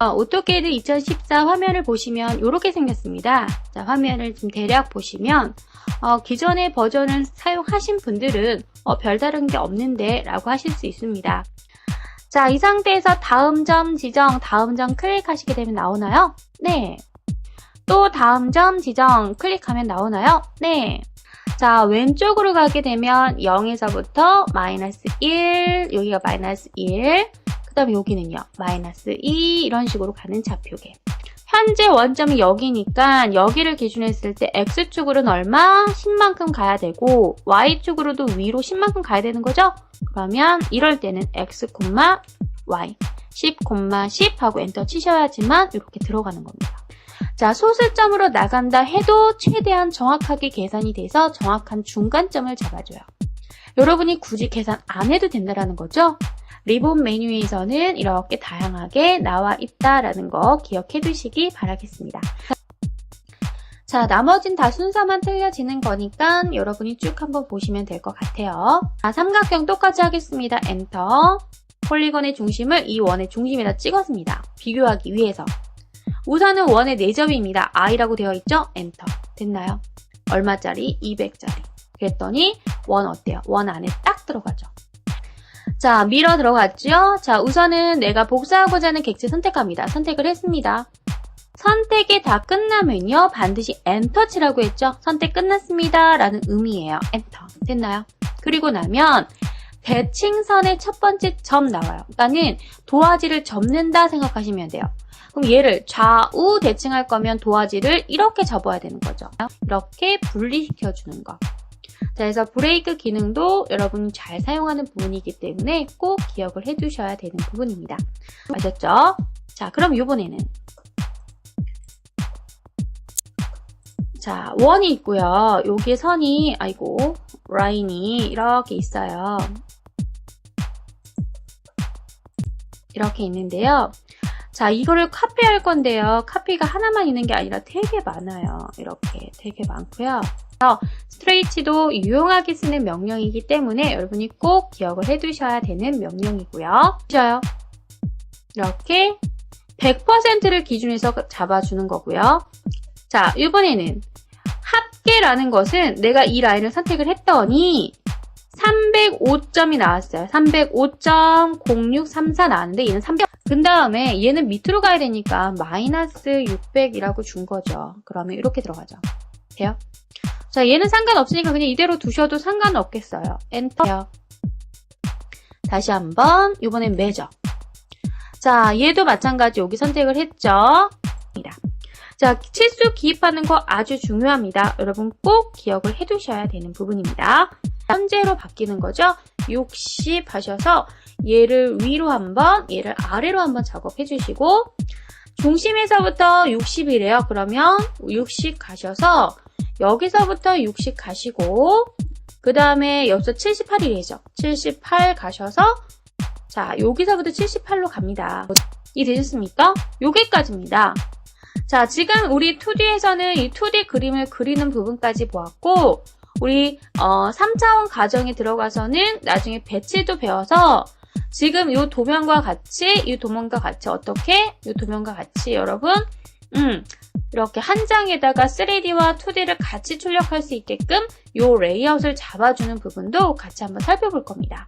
어, 오토캐드 2014 화면을 보시면 이렇게 생겼습니다. 자, 화면을 좀 대략 보시면 어, 기존의 버전을 사용하신 분들은 어, 별다른 게 없는데 라고 하실 수 있습니다. 자, 이 상태에서 다음 점 지정, 다음 점 클릭하시게 되면 나오나요? 네. 또 다음 점 지정 클릭하면 나오나요? 네. 자, 왼쪽으로 가게 되면 0에서부터 마이너스 1, 여기가 마이너스 1, 그 다음에 여기는요, 마이너스 2, 이런 식으로 가는 좌표계. 현재 원점이 여기니까 여기를 기준으로 했을 때 X축으로는 얼마? 10만큼 가야 되고 Y축으로도 위로 10만큼 가야 되는 거죠? 그러면 이럴 때는 X, Y, 10, 10 하고 엔터 치셔야지만 이렇게 들어가는 겁니다. 자, 소수점으로 나간다 해도 최대한 정확하게 계산이 돼서 정확한 중간점을 잡아줘요. 여러분이 굳이 계산 안 해도 된다는 거죠? 리본 메뉴에서는 이렇게 다양하게 나와 있다라는 거 기억해 두시기 바라겠습니다. 자, 나머진 다 순서만 틀려지는 거니까 여러분이 쭉 한번 보시면 될 것 같아요. 자, 삼각형 똑같이 하겠습니다. 엔터. 폴리건의 중심을 이 원의 중심에다 찍었습니다. 비교하기 위해서. 우선은 원의 4점입니다. i라고 되어 있죠? 엔터. 됐나요? 얼마짜리? 200짜리. 그랬더니 원 어때요? 원 안에 딱 들어가죠. 자, 밀어 들어갔죠? 자, 우선은 내가 복사하고자 하는 객체 선택합니다. 선택을 했습니다. 선택이 다 끝나면요. 반드시 엔터 치라고 했죠? 선택 끝났습니다. 라는 의미예요. 엔터. 됐나요? 그리고 나면 대칭선의 첫 번째 점 나와요. 그러니까는 도화지를 접는다 생각하시면 돼요. 그럼 얘를 좌우 대칭할 거면 도화지를 이렇게 접어야 되는 거죠. 이렇게 분리시켜 주는 거. 자, 그래서 브레이크 기능도 여러분이 잘 사용하는 부분이기 때문에 꼭 기억을 해 두셔야 되는 부분입니다. 아셨죠? 자, 그럼 이번에는 자, 원이 있고요. 여기에 선이 아이고, 라인이 이렇게 있어요. 이렇게 있는데요. 자, 이거를 카피할 건데요. 카피가 하나만 있는 게 아니라 되게 많아요. 이렇게 되게 많고요. 스트레이치도 유용하게 쓰는 명령이기 때문에 여러분이 꼭 기억을 해 두셔야 되는 명령이고요. 보셔요. 이렇게 100%를 기준에서 잡아주는 거고요. 자, 이번에는 합계라는 것은 내가 이 라인을 선택을 했더니 305점이 나왔어요. 305.0634 나왔는데 얘는 300. 그 다음에 얘는 밑으로 가야 되니까 마이너스 600이라고 준 거죠. 그러면 이렇게 들어가죠. 돼요? 자, 얘는 상관없으니까 그냥 이대로 두셔도 상관없겠어요. 엔터. 다시 한번 이번엔 매저. 자, 얘도 마찬가지 여기 선택을 했죠. 자, 치수 기입하는 거 아주 중요합니다. 여러분 꼭 기억을 해두셔야 되는 부분입니다. 현재로 바뀌는 거죠. 60 하셔서 얘를 위로 한번, 얘를 아래로 한번 작업해 주시고 중심에서부터 60이래요. 그러면 60 가셔서 여기서부터 60 가시고 그 다음에 여기서 78이래죠. 78 가셔서 자 여기서부터 78로 갑니다. 이해되셨습니까? 여기까지입니다. 자 지금 우리 2D에서는 이 2D 그림을 그리는 부분까지 보았고 우리 어, 3차원 가정에 들어가서는 나중에 배치도 배워서 지금 이 도면과 같이 이 도면과 같이 어떻게 이 도면과 같이 여러분 음 이렇게 한 장에다가 3D와 2D를 같이 출력할 수 있게끔 이 레이아웃을 잡아주는 부분도 같이 한번 살펴볼 겁니다.